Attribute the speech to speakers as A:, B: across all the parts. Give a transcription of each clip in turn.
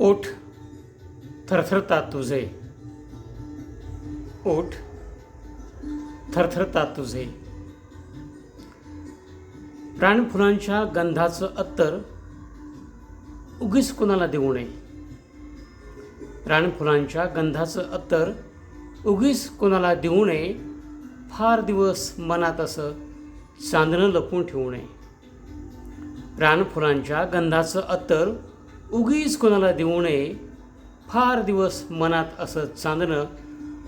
A: ओठ थरथरतात तुझे. ओठ थरथरतात तुझे. प्राणफुलांच्या गंधाचं अत्तर उगीच कुणाला देऊ नये. प्राणफुलांच्या गंधाचं अत्तर उगीच कोणाला देऊ नये. फार दिवस मनात असं चांदणं लपून ठेवू नये. प्राणफुलांच्या गंधाचं अत्तर उगीच कोणाला देऊ नये. फार दिवस मनात असं चांदणं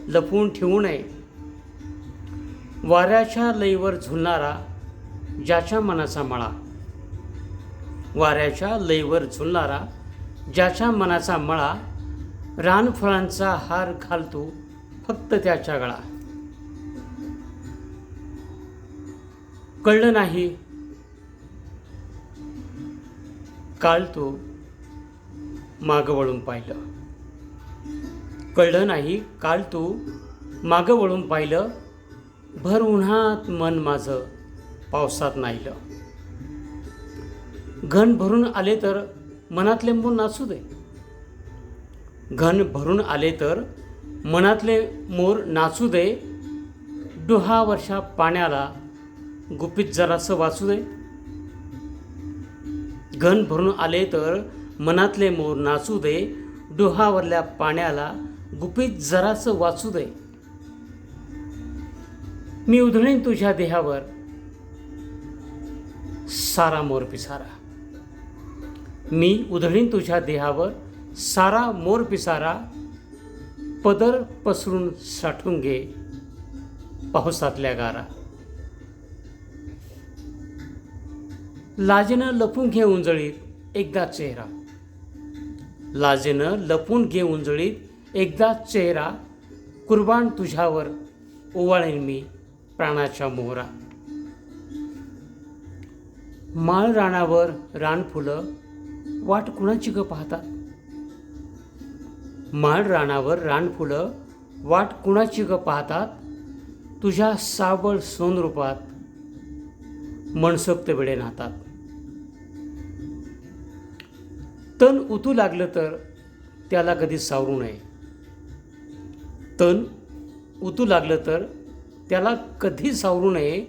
A: लपवून ठेवू नये. वाऱ्याच्या लईवर झुलणारा ज्याच्या मनाचा मळा. वाऱ्याच्या लईवर झुलणारा ज्याच्या मनाचा मळा रानफळांचा हार घालतो फक्त त्याच्या गळा. कळलं नाही. काळतो मागं वळून पाहिलं. कळलं नाही काल तू मागं वळून पाहिलं. भर उन्हात मन माझं पावसात नाहीलं. घन भरून आले तर मनातले मोर नाचू दे. घन भरून आले तर मनातले मोर नाचू दे. डोहा वर्षा पाण्याला गुपित जरासं वाचू दे. घन भरून आले तर मनातले मोर नाचू दे डोहावरल्या पाण्याला गुपित जरासं वाचू दे. मी उधळीन तुझ्या देहावर सारा मोर पिसारा. मी उधळीन तुझ्या देहावर सारा मोर पिसारा. पदर पसरून साठून घे पावसातल्या गारा. लाजेनं लपून घे उंजळीत एकदा चेहरा. लाजेनं लपून घे उंजळीत एकदा चेहरा कुर्बान तुझ्यावर ओवाळेन मी प्राणाच्या मोहरा. माळ रानावर रानफुलं वाट कुणाची ग पाहतात? माळ रानावर रानफुलं वाट कुणाची ग पाहतात? तुझ्या साबळ सोनरूपात मनसोक्त वेळे नाहतात तण उतू लागलं तर त्याला कधी सावरू नये. तण उतू लागलं तर त्याला कधी सावरू नये.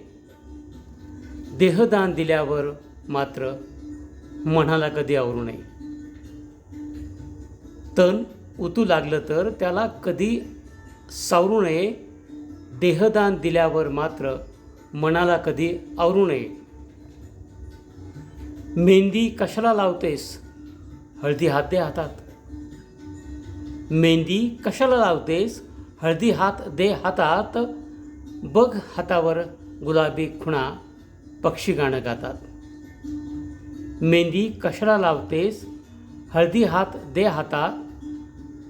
A: देहदान दिल्यावर मात्र मनाला कधी आवरू नये. तण उतू लागलं तर त्याला कधी सावरू नये. देहदान दिल्यावर मात्र मनाला कधी आवरू नये. मेहंदी कशाला लावतेस? हळदी हात दे हातात. मेहंदी कशाला लावतेस? हळदी हात दे हातात. बघ हातावर गुलाबी खुणा पक्षी गाणं गातात. मेहंदी कशाला लावतेस? हळदी हात दे हातात.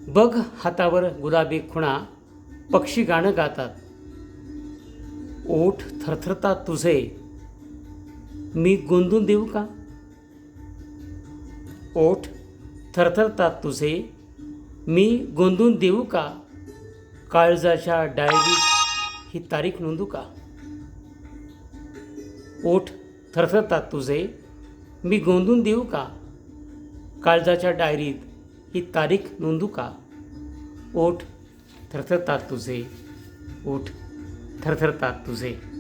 A: बघ हातावर गुलाबी खुणा पक्षी गाणं गातात. ओठ थरथरतात तुझे. मी गोंदून देऊ का? ओठ थरथरतात तुझे. मी गोंधून देऊ का? काळजाच्या डायरीत ही तारीख नोंदू का? ओठ थरथरतात तुझे. मी गोंदून देऊ का? काळजाच्या डायरीत ही तारीख नोंदू का? ओठ थरथरतात तुझे. ओठ थरथरतात तुझे.